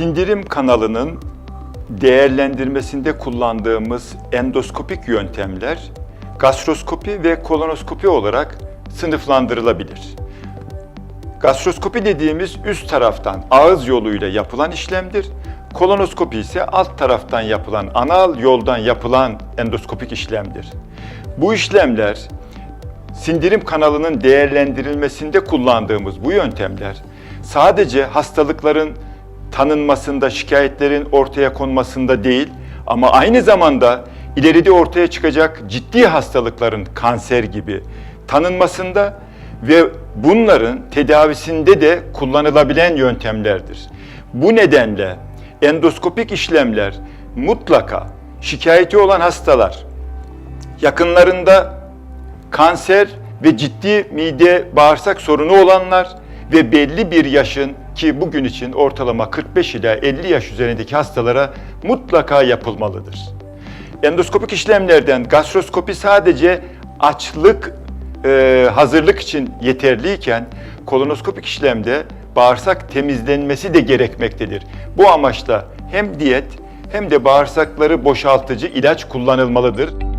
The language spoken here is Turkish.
Sindirim kanalının değerlendirmesinde kullandığımız endoskopik yöntemler gastroskopi ve kolonoskopi olarak sınıflandırılabilir. Gastroskopi dediğimiz üst taraftan ağız yoluyla yapılan işlemdir. Kolonoskopi ise alt taraftan yapılan, anal yoldan yapılan endoskopik işlemdir. Bu işlemler sindirim kanalının değerlendirilmesinde kullandığımız bu yöntemler sadece hastalıkların tanınmasında, şikayetlerin ortaya konmasında değil ama aynı zamanda ileride ortaya çıkacak ciddi hastalıkların kanser gibi tanınmasında ve bunların tedavisinde de kullanılabilen yöntemlerdir. Bu nedenle endoskopik işlemler mutlaka şikayeti olan hastalar, yakınlarında kanser ve ciddi mide bağırsak sorunu olanlar ve belli bir yaşın ki bugün için ortalama 45 ila 50 yaş üzerindeki hastalara mutlaka yapılmalıdır. Endoskopik işlemlerden gastroskopi sadece açlık e, hazırlık için yeterliyken kolonoskopik işlemde bağırsak temizlenmesi de gerekmektedir. Bu amaçla hem diyet hem de bağırsakları boşaltıcı ilaç kullanılmalıdır.